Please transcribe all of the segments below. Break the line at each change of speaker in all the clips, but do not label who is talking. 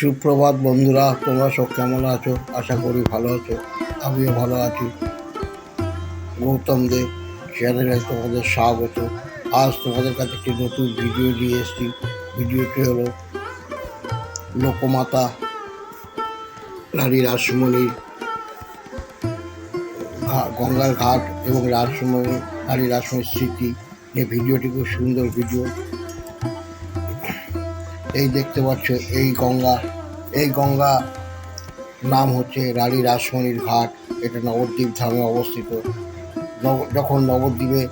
সুপ্রভাত বন্ধুরা, তোমরা সব কেমন আছো? আশা করি ভালো আছো। আমিও ভালো আছি। গৌতম দেব চ্যানেলে তোমাদের স্বাগত। আজ তোমাদের কাছে একটি নতুন ভিডিও নিয়ে এসেছি। ভিডিওটি হলো লোকমাতা রানী রাসমণির গঙ্গার ঘাট এবং রাসমণি, রানী রাসমণির স্মৃতি। এই ভিডিওটি খুব সুন্দর ভিডিও এই দেখতে পাচ্ছ, এই গঙ্গা এই গঙ্গা নাম হচ্ছে রানী রাসমণির ঘাট। এটা নবদ্বীপ ধামে অবস্থিত। যখন নবদ্বীপে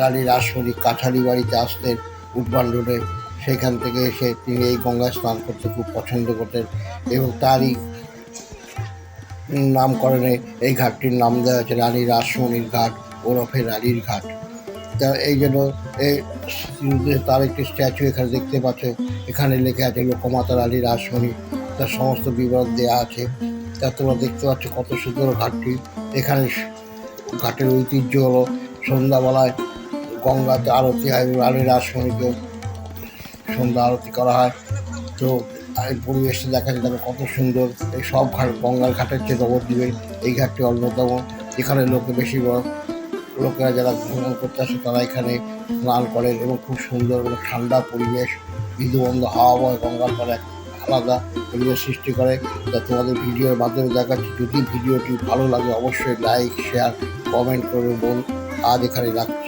রানী রাসমণি কাছারি বাড়িতে আসতেন উডবান রোডে, সেখান থেকে এসে তিনি এই গঙ্গায় স্নান করতে খুব পছন্দ করতেন এবং তারই নামকরণে এই ঘাটটির নাম দেওয়া হয়েছে রানী রাসমণির ঘাট, ওরফে রানীর ঘাট। এই জন্য তার একটি স্ট্যাচু এখানে দেখতে পাচ্ছ। এখানে লেখা আছে লোকমাতা রানী রাসমণি তার সমস্ত বিবরণ দেওয়া আছে। তা তোমরা দেখতে পাচ্ছ কত সুন্দর ঘাটটি। এখানে ঘাটের ঐতিহ্য হলো সন্ধ্যাবেলায় গঙ্গাতে আরতি হয় রানী রাসমণিকে সন্ধ্যা আরতি করা হয়। তো এই পরিবেশটা দেখা যায় কত সুন্দর। এই সব ঘাট গঙ্গার ঘাটের চেয়ে নবদ্বীপের এই ঘাটটি অন্যতম। এখানে লোকে বেশিরভাগ লোকেরা যারা ভ্রমণ করতে আসে, তারা এখানে স্নান করেন এবং খুব সুন্দর এবং ঠান্ডা পরিবেশ বিধুবন্ধ হাওয়া বয় গঙ্গার পরে আলাদা পরিবেশ সৃষ্টি করে। যা তোমাদের ভিডিওর মাধ্যমে দেখাচ্ছি। যদি ভিডিওটি ভালো লাগে, অবশ্যই লাইক শেয়ার কমেন্ট করে বল আজ এখানে রাখছি।